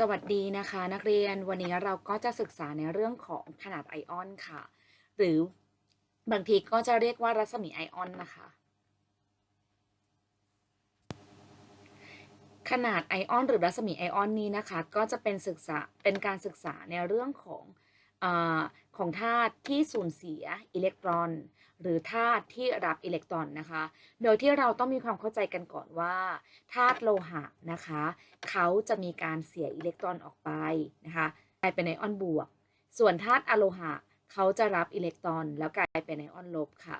สวัสดีนะคะนักเรียนวันนี้เราก็จะศึกษาในเรื่องของขนาดไอออนค่ะ หรือบางทีก็จะเรียกว่ารัศมีไอออนนะคะ ขนาดไอออน หรือรัศมีไอออนนี้นะคะ ก็จะเป็นศึกษาเป็นการศึกษาในเรื่องของอของธาตุที่สูญเสียอิเล็กตรอน หรือธาตุที่รับอิเล็กตรอนนะคะ โดยที่เราต้องมีความเข้าใจกันก่อนว่าธาตุโลหะนะคะ เขาจะมีการเสียอิเล็กตรอนออกไปนะคะกลายเป็นไอออนบวก ส่วนธาตุอะโลหะเขาจะรับอิเล็กตรอน แล้วกลายเป็นไอออนลบค่ะ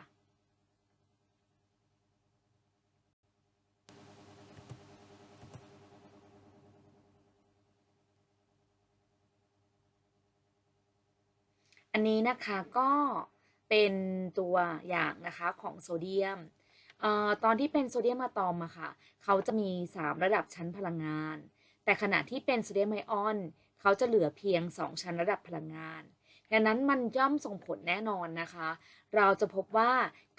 อันนี้นะคะก็ เป็นตัวอย่างนะคะของโซเดียมเออตอนที่เป็นโซเดียมอะตอมอะค่ะ เขาจะมี 3 ระดับชั้นพลังงาน แต่ขณะที่เป็นโซเดียมไอออน เขาจะเหลือเพียง 2 ชั้นระดับพลังงาน ดังนั้นมันย่อมส่งผลแน่นอนนะคะ เราจะพบว่า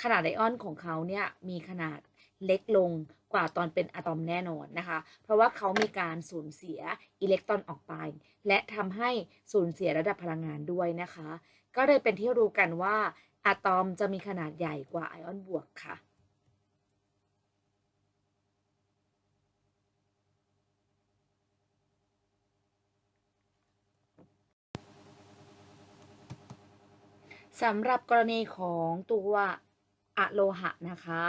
ขนาดไอออนของเขาเนี่ยมีขนาดเล็กลง ว่าตอนเป็นอะตอมแน่นอนนะคะ เพราะว่าเขามีการสูญเสียอิเล็กตรอนออกไป และทำให้สูญเสียระดับพลังงานด้วยนะคะ ก็เลยเป็นที่รู้กันว่าอะตอมจะมีขนาดใหญ่กว่าไอออนบวกค่ะสำหรับกรณีของตัวอะโลหะนะคะ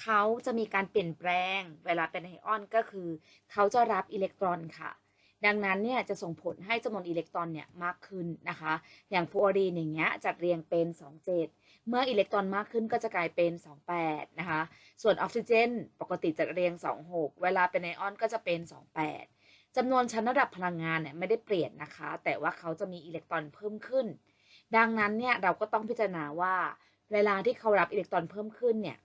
เขาจะมีการเปลี่ยนแปลง เวลาเป็นไอออนก็คือ เขาจะรับอิเล็กตรอนค่ะ ดังนั้นเนี่ยจะส่งผลให้จำนวนอิเล็กตรอนเนี่ยมากขึ้นนะคะ อย่างฟลูออรีนอย่างเงี้ยจัดเรียงเป็น 27 เมื่ออิเล็กตรอนมากขึ้นก็จะกลายเป็น 28 นะคะ ส่วนออกซิเจนปกติจัดเรียง 26 เวลาเป็นไอออนก็จะเป็น 28จำนวนชั้นระดับพลังงานเนี่ยไม่ได้เปลี่ยนนะคะ แต่ว่าเขาจะมีอิเล็กตรอนเพิ่มขึ้น ดังนั้นเนี่ยเราก็ต้องพิจารณาว่า เวลาที่เขารับอิเล็กตรอนเพิ่มขึ้นเนี่ย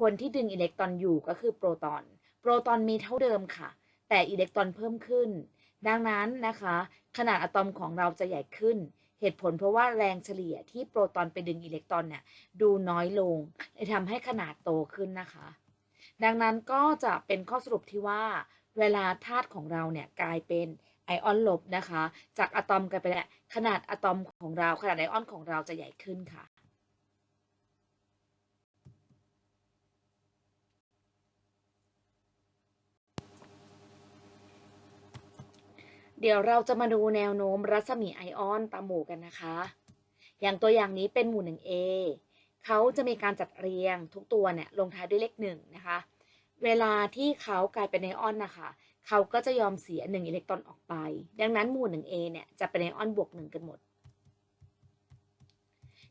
คนที่ดึงอิเล็กตรอนอยู่ก็คือโปรตอน โปรตอนมีเท่าเดิมค่ะ แต่อิเล็กตรอนเพิ่มขึ้น ดังนั้นนะคะ ขนาดอะตอมของเราจะใหญ่ขึ้น เหตุผลเพราะว่าแรงเฉลี่ยที่โปรตอนไปดึงอิเล็กตรอนเนี่ยดูน้อยลงเลยทำให้ขนาดโตขึ้นนะคะ ดังนั้นก็จะเป็นข้อสรุปที่ว่า เวลาธาตุของเราเนี่ยกลายเป็นไอออนลบนะคะ จากอะตอมกลายเป็นขนาดอะตอมของเราขนาดไอออนของเราจะใหญ่ขึ้นค่ะ เดี๋ยวเราจะมาดูแนวโน้มรัศมีไอออนตามหมู่กันนะคะ อย่างตัวอย่างนี้เป็นหมู่ 1A เขาจะมีการจัดเรียงทุกตัวเนี่ยลงท้ายด้วยเลขหนึ่งนะคะ เวลาที่เขากลายเป็นไอออนนะคะเขาก็จะยอมเสีย 1 อิเล็กตรอนออกไป ดังนั้นหมู่ 1A เนี่ยจะเป็นไอออนบวก 1 กันหมด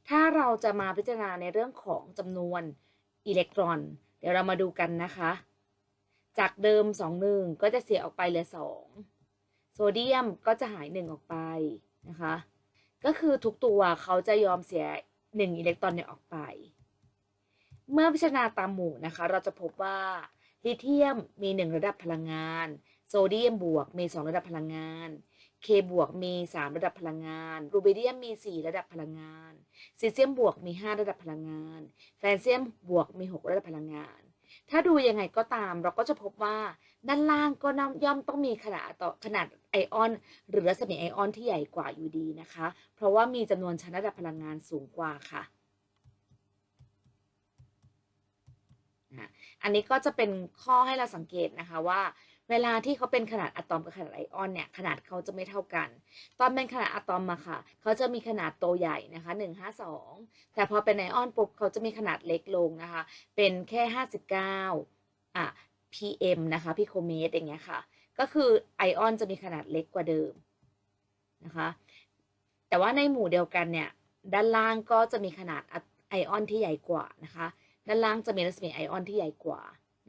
ถ้าเราจะมาพิจารณาในเรื่องของจำนวนอิเล็กตรอน เดี๋ยวเรามาดูกันนะคะ จากเดิม 2 1 ก็จะเสียออกไปเหลือ 2 โซเดียมก็จะหาย1ออกไปนะคะ ก็คือทุกตัวเขาจะยอมเสีย 1 อิเล็กตรอนเนี่ยออกไป เมื่อพิจารณาตามหมู่นะคะ เราจะพบว่าลิเธียมมี 1 ระดับพลังงาน โซเดียมบวกมี 2 ระดับพลังงาน เคบวกมี 3 ระดับพลังงาน รูบิเดียมมี 4 ระดับพลังงาน ซีเซียมบวกมี 5 ระดับพลังงานแฟนเซียมบวกมี 6 ระดับพลังงาน ถ้าดูยังไงก็ตามเราก็จะพบว่า ด้านล่างก็ย่อมต้องมีขนาดต่อขนาดไอออน หรือรัศมีไอออนที่ใหญ่กว่าอยู่ดีนะคะ เพราะว่ามีจำนวนชั้นระดับพลังงานสูงกว่าค่ะอันนี้ก็จะเป็นข้อให้เราสังเกตนะคะว่า เวลาที่เขาเป็นขนาดอะตอมกับขนาดไอออนเนี่ยขนาดเขาจะไม่เท่ากัน ตอนเป็นขนาดอะตอมมาค่ะ เขาจะมีขนาดโตใหญ่นะคะ152 แต่พอเป็นไอออนปุ๊บเขาจะมีขนาดเล็กลงนะคะ เป็นแค่ 59อะ pm นะคะพิโคเมตรอย่างเงี้ยค่ะ ก็คือไอออนจะมีขนาดเล็กกว่าเดิมนะคะ แต่ว่าในหมู่เดียวกันเนี่ยด้านล่างก็จะมีขนาดไอออนที่ใหญ่กว่านะคะ ด้านล่างจะมีรัศมีไอออนที่ใหญ่กว่า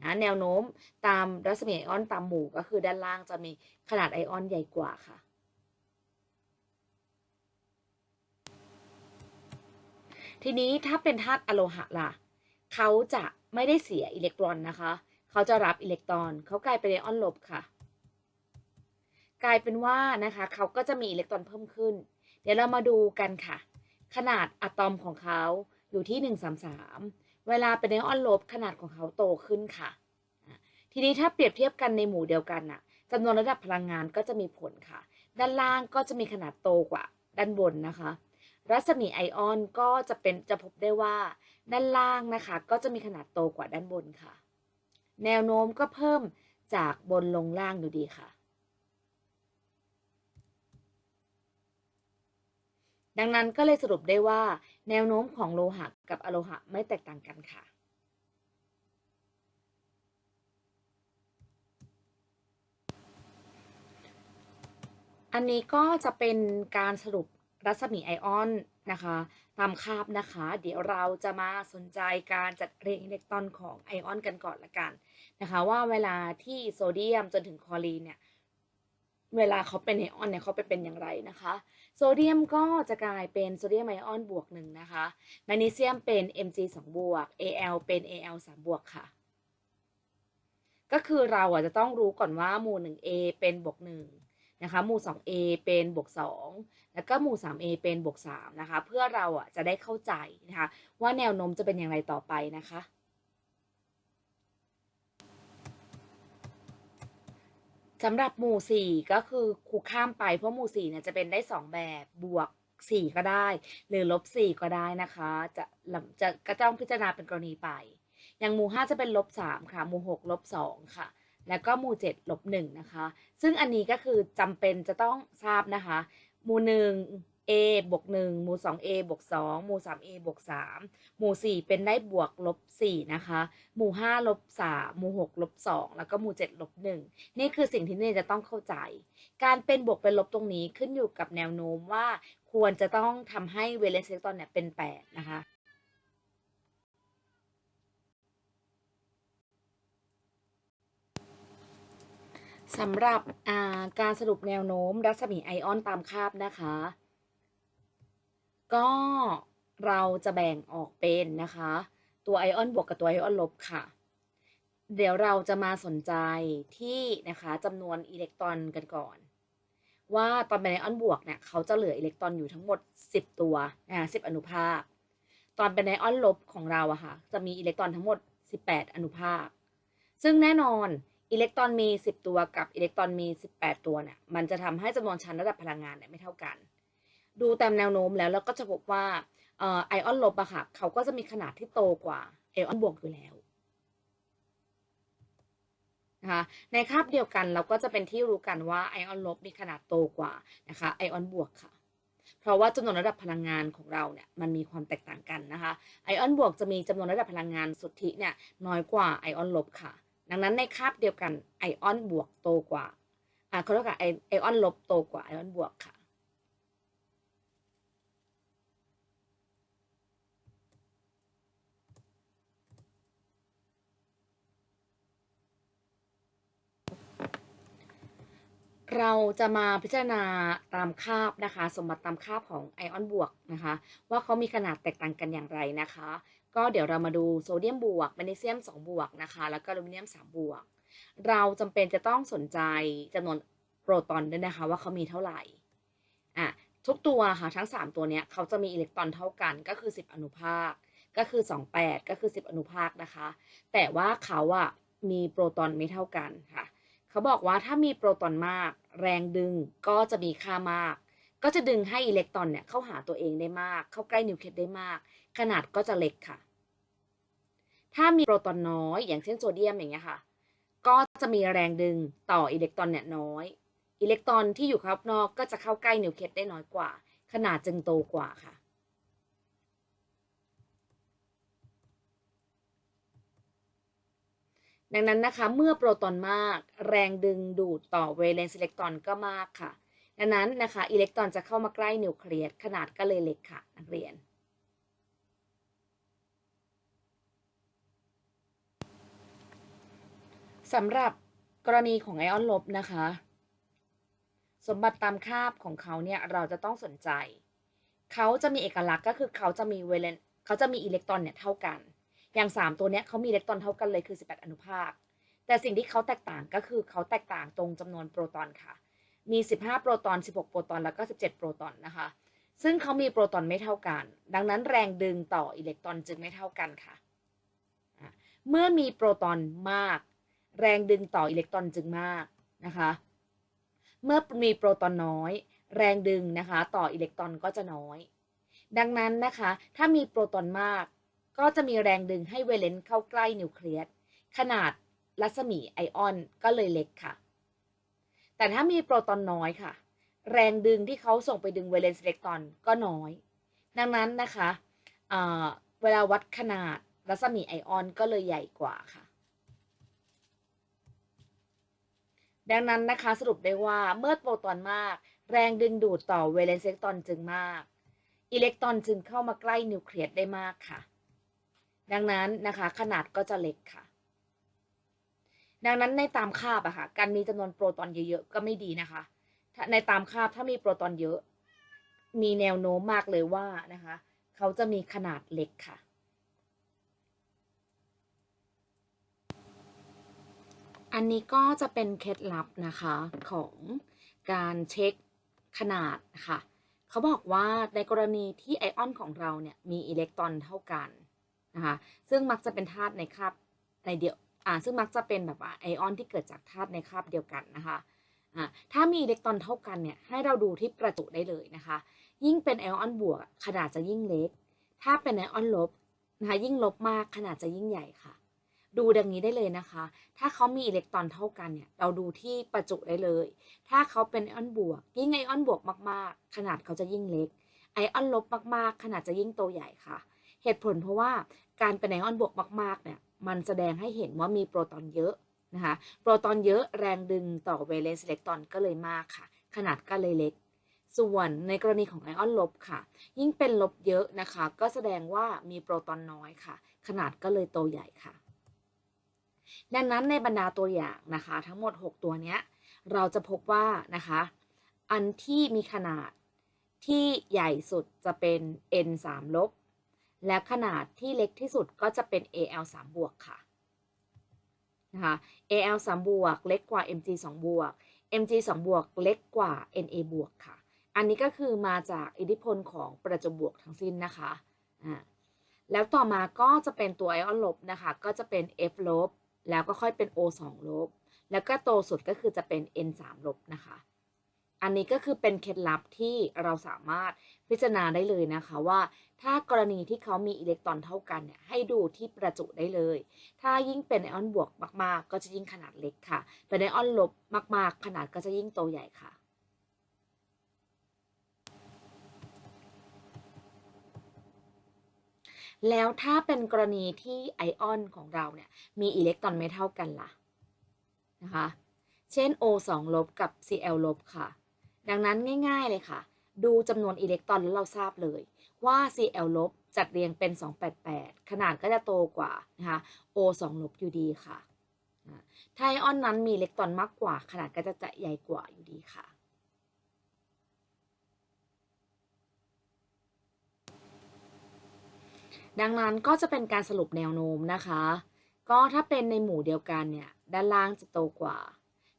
นะแนวโน้มตามรัศมีไอออนตามหมู่ก็คือด้านล่างจะมีขนาดไอออนใหญ่กว่าค่ะทีนี้ถ้าเป็นธาตุอะโลหะล่ะ เขาจะไม่ได้เสียอิเล็กตรอนนะคะ เขาจะรับอิเล็กตรอน เขากลายเป็นไอออนลบค่ะ กลายเป็นว่านะคะเขาก็จะมีอิเล็กตรอนเพิ่มขึ้น เดี๋ยวเรามาดูกันค่ะ ขนาดอะตอมของเขาอยู่ที่ 133 เวลาเป็นไอออนลบขนาดของเขาโตขึ้นค่ะ ทีนี้ถ้าเปรียบเทียบกันในหมู่เดียวกันน่ะจำนวนระดับพลังงานก็จะมีผลค่ะ ด้านล่างก็จะมีขนาดโตกว่าด้านบนนะคะ รัศมีไอออนก็จะเป็นจะพบได้ว่า ด้านล่างนะคะ ก็จะมีขนาดโตกว่าด้านบนค่ะ แนวโน้มก็เพิ่มจากบนลงล่างอยู่ดีค่ะ ดังนั้นก็เลยสรุปได้ว่า แนวโน้มของโลหะกับอะโลหะไม่แตกต่างกันค่ะอันนี้ก็จะเป็นการสรุปรัศมีไอออน นะคะตามคาบนะคะ เดี๋ยวเราจะมาสนใจการจัดเรียงอิเล็กตรอนของไอออนกันก่อนละกันนะคะว่าเวลาที่โซเดียมจนถึงคลอรีนเนี่ยเวลาเขาเป็นไอออนเนี่ยเขาไปเป็นอย่างไรนะคะ โซเดียมก็จะกลายเป็นโซเดียมไอออนบวกหนึ่งนะคะแมกนีเซียมเป็น Mg 2บวก Al เป็น Al 3บวกค่ะ ก็คือเราอะจะต้องรู้ก่อนว่าหมู่ 1A เป็นบวก1 นะคะหมู่ 2A เป็นบวก 2 แล้วก็หมู่ 3A เป็นบวก3นะคะเพื่อเราอะจะได้เข้าใจนะคะว่าแนวโน้มจะเป็นอย่างไรต่อไปนะคะสำหรับหมู่ 4 ก็คือคูข้ามไปเพราะหมู่4เนี่ยจะเป็นได้ 2 แบบบวก 4 ก็ได้ หรือลบ 4 ก็ได้นะคะ จะจะก็ต้องพิจารณาเป็นกรณีไป อย่างหมู่ 5 จะเป็นลบ 3 ค่ะ หมู่ 6 ลบ 2 ค่ะ แล้วก็หมู่7ลบ1นะคะ ซึ่งอันนี้ก็คือจำเป็นจะต้องทราบนะคะ หมู่ 1 A บวก1หมู่ 2A บวก2หมู่ 3A บวก3หมู่ 4 เป็นได้บวกลบ4นะคะ หมู่ 5 ลบ3หมู่ 6 ลบ 2 แล้วก็หมู่ 7 ลบ 1 นี่คือสิ่งที่เนยจะต้องเข้าใจ การเป็นบวกเป็นลบตรงนี้ขึ้นอยู่กับแนวโน้มว่าควรจะต้องทำให้เวเลนซ์อิเล็กตรอนเนี่ยเป็น 8 นะคะ สำหรับการสรุปแนวโน้มรัศมีไอออนตามคาบนะคะ ก็เราจะแบ่งออกเป็นนะคะ ตัวไอออนบวกกับตัวไอออนลบค่ะ เดี๋ยวเราจะมาสนใจที่นะคะจำนวนอิเล็กตรอนกันก่อน ว่าตอนเป็นไอออนบวกเนี่ยเขาจะเหลืออิเล็กตรอนอยู่ทั้งหมด 10 ตัวนะ10อนุภาค ตอนเป็นไอออนลบของเราอะค่ะจะมีอิเล็กตรอนทั้งหมด 18 อนุภาค ซึ่งแน่นอน อิเล็กตรอนมี 10 ตัวกับอิเล็กตรอนมี 18 ตัวเนี่ยมันจะทำให้จำนวนชั้นระดับพลังงานเนี่ยไม่เท่ากัน ดูตามแนวโน้มแล้วเราก็จะพบว่าไอออนลบอะค่ะเขาก็จะมีขนาดที่โตกว่าไอออนบวกอยู่แล้วนะคะในคาบเดียวกันเราก็จะเป็นที่รู้กันว่าไอออนลบมีขนาดโตกว่านะคะไอออนบวกค่ะ เพราะว่าจำนวนระดับพลังงานของเราเนี่ยมันมีความแตกต่างกันนะคะไอออนบวกจะมีจำนวนระดับพลังงานสุทธิเนี่ยน้อยกว่าไอออนลบค่ะ ดังนั้นในคาบเดียวกันไอออนบวกโตกว่าอ่าเขาเรียกว่าไอไอออนลบโตกว่าไอออนบวกค่ะเราจะมาพิจารณาตามคาบนะคะ สมบัติตามคาบของไอออนบวกนะคะ ว่าเขามีขนาดแตกต่างกันอย่างไรนะคะ ก็เดี๋ยวเรามาดูโซเดียมบวกแมกนีเซียม 2 บวกนะคะ แล้วก็อลูมิเนียม 3 บวก เราจำเป็นจะต้องสนใจจำนวนโปรตอนด้วยนะคะ ว่าเขามีเท่าไหร่อะทุกตัวค่ะทั้ง 3 ตัวเนี้ยเขาจะมีอิเล็กตรอนเท่ากันก็คือ 10 อนุภาค ก็คือ 28 ก็คือ 10 อนุภาคนะคะ แต่ว่าเขาอะมีโปรตอนไม่เท่ากันค่ะ เขาบอกว่าถ้ามีโปรตอนมาก แรงดึงก็จะมีค่ามาก ก็จะดึงให้อิเล็กตรอนเนี่ยเข้าหาตัวเองได้มาก เข้าใกล้นิวเคลียสได้มาก ขนาดก็จะเล็กค่ะ ถ้ามีโปรตอนน้อย อย่างเช่นโซเดียมอย่างเงี้ยค่ะ ก็จะมีแรงดึงต่ออิเล็กตรอนเนี่ยน้อย อิเล็กตรอนที่อยู่รอบนอกก็จะเข้าใกล้นิวเคลียสได้น้อยกว่า ขนาดจึงโตกว่าค่ะดังนั้นนะคะ เมื่อโปรตอนมาก แรงดึงดูดต่อเวเลนซ์อิเล็กตรอนก็มากค่ะ ดังนั้นนะคะอิเล็กตรอนจะเข้ามาใกล้นิวเคลียสขนาดก็เลยเล็กค่ะนักเรียน สำหรับกรณีของไอออนลบนะคะ สมบัติตามคาบของเขาเนี่ยเราจะต้องสนใจ เขาจะมีเอกลักษณ์ก็คือเขาจะมีเวเลนเขาจะมีอิเล็กตรอนเนี่ยเท่ากัน อย่าง 3 ตัวเนี้ยเขามีอิเล็กตรอนเท่ากันเลยคือ 18 อนุภาค แต่สิ่งที่เขาแตกต่างก็คือเขาแตกต่างตรงจำนวนโปรตอนค่ะ มี 15 โปรตอน 16 โปรตอน แล้วก็ 17 โปรตอนนะคะ ซึ่งเขามีโปรตอนไม่เท่ากัน ดังนั้นแรงดึงต่ออิเล็กตรอนจึงไม่เท่ากันค่ะ เมื่อมีโปรตอนมาก แรงดึงต่ออิเล็กตรอนจึงมากนะคะ เมื่อมีโปรตอนน้อย แรงดึงนะคะต่ออิเล็กตรอนก็จะน้อย ดังนั้นนะคะ ถ้ามีโปรตอนมาก ก็จะมีแรงดึงให้เวเลนเข้าใกล้นิวเคลียส ขนาดรัศมีไอออนก็เลยเล็กค่ะ แต่ถ้ามีโปรตอนน้อยค่ะ แรงดึงที่เขาส่งไปดึงเวเลนส์อิเล็กตรอนก็น้อย ดังนั้นนะคะเเวลาวัดขนาดรัศมีไอออนก็เลยใหญ่กว่าค่ะ ดังนั้นนะคะสรุปได้ว่าเมื่อโปรตอนมาก แรงดึงดูดต่อเวเลนส์อิเล็กตรอนจึงมาก อิเล็กตรอนจึงเข้ามาใกล้นิวเคลียสได้มากค่ะ ดังนั้นนะคะขนาดก็จะเล็กค่ะ ดังนั้นในตามคาบอะค่ะการมีจำนวนโปรตอนเยอะๆก็ไม่ดีนะคะในตามคาบถ้ามีโปรตอนเยอะ มีแนวโน้มมากเลยว่านะคะเขาจะมีขนาดเล็กค่ะ อันนี้ก็จะเป็นเคล็ดลับนะคะของการเช็คขนาดค่ะเขาบอกว่าในกรณีที่ไอออนของเราเนี่ยมีอิเล็กตรอนเท่ากันนะคะซึ่งมักจะเป็นธาตุในคาบในเดียว อ่าซึ่งมักจะเป็นแบบว่าไอออนที่เกิดจากธาตุในคาบเดียวกันนะคะอ่าถ้ามีอิเล็กตรอนเท่ากันเนี่ยให้เราดูที่ประจุได้เลยนะคะ ยิ่งเป็นไอออนบวกขนาดจะยิ่งเล็ก ถ้าเป็นไอออนลบนะคะยิ่งลบมากขนาดจะยิ่งใหญ่ค่ะ ดูดังนี้ได้เลยนะคะ ถ้าเขามีอิเล็กตรอนเท่ากันเนี่ยเราดูที่ประจุได้เลย ถ้าเขาเป็นไอออนบวก ยิ่งไอออนบวกมากๆ ขนาดเขาจะยิ่งเล็ก ไอออนลบมากๆ ขนาดจะยิ่งโตใหญ่ค่ะ เหตุผลเพราะว่าการเป็นไอออนบวกมากๆเนี่ย มันแสดงให้เห็นว่ามีโปรตอนเยอะนะคะ โปรตอนเยอะแรงดึงต่อเวเลนส์อิเล็กตรอนก็เลยมากค่ะ ขนาดก็เลยเล็ก ส่วนในกรณีของไอออนลบค่ะ ยิ่งเป็นลบเยอะนะคะ ก็แสดงว่ามีโปรตอนน้อยค่ะ ขนาดก็เลยโตใหญ่ค่ะ ดังนั้นในบรรดาตัวอย่างนะคะ ทั้งหมด 6 ตัวเนี้ย เราจะพบว่านะคะ อันที่มีขนาดที่ใหญ่สุดจะเป็น n 3ลบ และขนาดที่เล็กที่สุดก็จะเป็น al 3บวกค่ะนะคะ al 3บวกเล็กกว่า mg 2บวก mg 2บวกเล็กกว่า na บวกค่ะ อันนี้ก็คือมาจากอิทธิพลของประจุบวกทั้งสิ้นนะคะอ่าแล้วต่อมาก็จะเป็นตัวไอออนลบนะคะ ก็จะเป็น f ลบ แล้วก็ค่อยเป็น o 2 ลบ แล้วก็โตสุดก็คือจะเป็น n 3 ลบนะคะ อันนี้ก็คือเป็นเคล็ดลับที่เราสามารถพิจารณาได้เลยนะคะว่า ถ้ากรณีที่เขามีอิเล็กตรอนเท่ากันเนี่ยให้ดูที่ประจุได้เลย ถ้ายิ่งเป็นไอออนบวกมาก ๆ ก็จะยิ่งขนาดเล็กค่ะ เป็นไอออนลบมาก ๆ ขนาดก็จะยิ่งโตใหญ่ค่ะแล้วถ้าเป็นกรณีที่ไอออนของเราเนี่ยมีอิเล็กตรอนไม่เท่ากันล่ะนะคะ เช่น O 2 ลบกับ Cl ลบค่ะ ดังนั้นง่าย ๆเลยค่ะ ดูจำนวนอิเล็กตรอนแล้วเราทราบเลยว่า Cl ลบจัดเรียงเป็น 288 ขนาดก็จะโตกว่านะคะ O 2 ลบอยู่ดีค่ะถ้าไอออนนั้นมีอิเล็กตรอนมากกว่า ขนาดก็จะจะใหญ่กว่าอยู่ดีค่ะ ดังนั้นก็จะเป็นการสรุปแนวโน้มนะคะ ก็ถ้าเป็นในหมู่เดียวกันเนี่ย ด้านล่างจะโตกว่า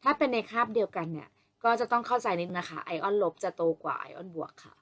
ถ้าเป็นในคาบเดียวกันเนี่ย ก็จะต้องเข้าใจนิดนะคะ ไอออนลบจะโตกว่าไอออนบวกค่ะ